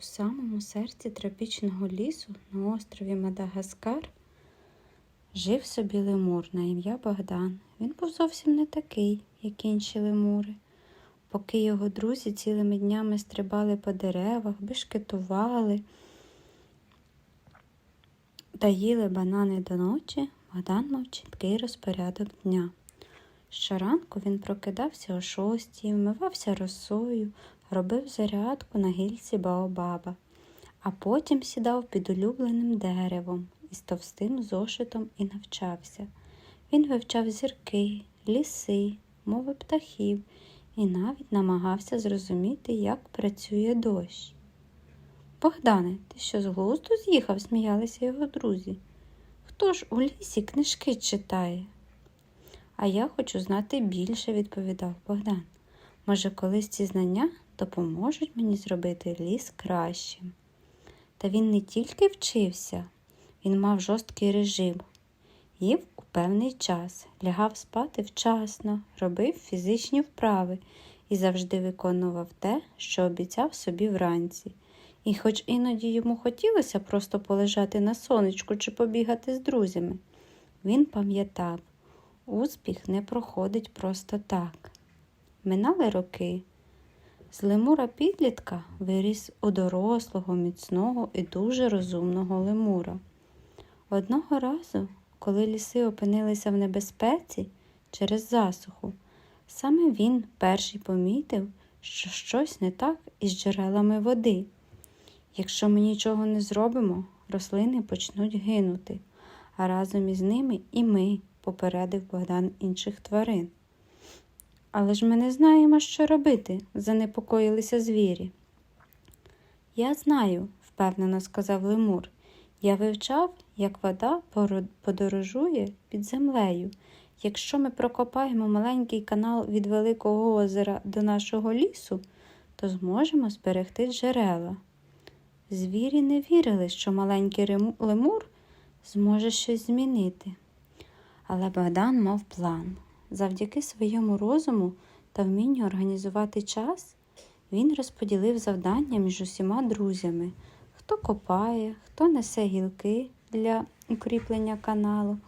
У самому серці тропічного лісу на острові Мадагаскар жив собі лемур на ім'я Богдан. Він був зовсім не такий, як інші лемури. Поки його друзі цілими днями стрибали по деревах, бешкетували та їли банани до ночі, Богдан мав чіткий розпорядок дня. Щоранку він прокидався о шостій, вмивався росою, робив зарядку на гільці Баобаба, а потім сідав під улюбленим деревом із товстим зошитом і навчався. Він вивчав зірки, ліси, мови птахів і навіть намагався зрозуміти, як працює дощ. Богдане, ти що з глузду з'їхав? сміялися його друзі. Хто ж у лісі книжки читає? А я хочу знати більше, відповідав Богдан. Може, колись ці знання допоможуть мені зробити ліс кращим. Та він не тільки вчився, він мав жорсткий режим. Їв у певний час, лягав спати вчасно, робив фізичні вправи і завжди виконував те, що обіцяв собі вранці. І хоч іноді йому хотілося просто полежати на сонечку чи побігати з друзями, він пам'ятав, успіх не проходить просто так. Минали роки. З лемура підлітка виріс у дорослого, міцного і дуже розумного лемура. Одного разу, коли ліси опинилися в небезпеці через засуху, саме він перший помітив, що щось не так із джерелами води. Якщо ми нічого не зробимо, рослини почнуть гинути, а разом із ними і ми, попередив Богдан інших тварин. Але ж ми не знаємо, що робити, занепокоїлися звірі. Я знаю, впевнено сказав лемур. Я вивчав, як вода подорожує під землею. Якщо ми прокопаємо маленький канал від Великого озера до нашого лісу, то зможемо зберегти джерела. Звірі не вірили, що маленький лемур зможе щось змінити. Але Богдан мав план. Завдяки своєму розуму та вмінню організувати час, він розподілив завдання між усіма друзями, хто копає, хто несе гілки для укріплення каналу,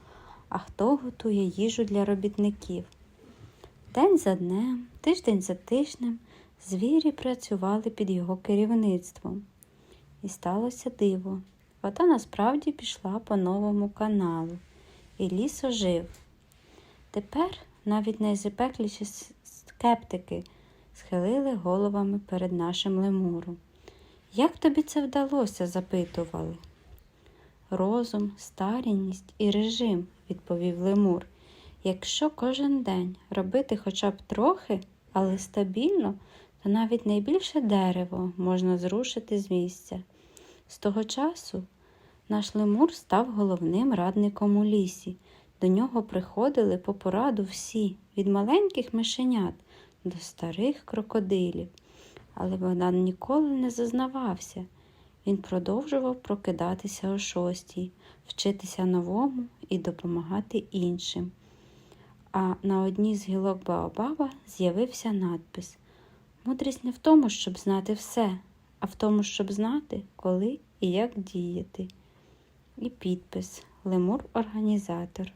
а хто готує їжу для робітників. День за днем, тиждень за тижнем звірі працювали під його керівництвом. І сталося диво. Вода насправді пішла по новому каналу, і ліс ожив. Тепер навіть найзапекліші скептики схилили головами перед нашим лемуром. Як тобі це вдалося? запитували. Розум, старінність і режим, відповів лемур. Якщо кожен день робити хоча б трохи, але стабільно, то навіть найбільше дерево можна зрушити з місця. З того часу наш лемур став головним радником у лісі. До нього приходили по пораду всі, від маленьких мишенят до старих крокодилів. Але Богдан ніколи не зазнавався. Він продовжував прокидатися о шостій, вчитися новому і допомагати іншим. А на одній з гілок Баобаба з'явився надпис Мудрість не в тому, щоб знати все, а в тому, щоб знати, коли і як діяти. І підпис Лемур-організатор.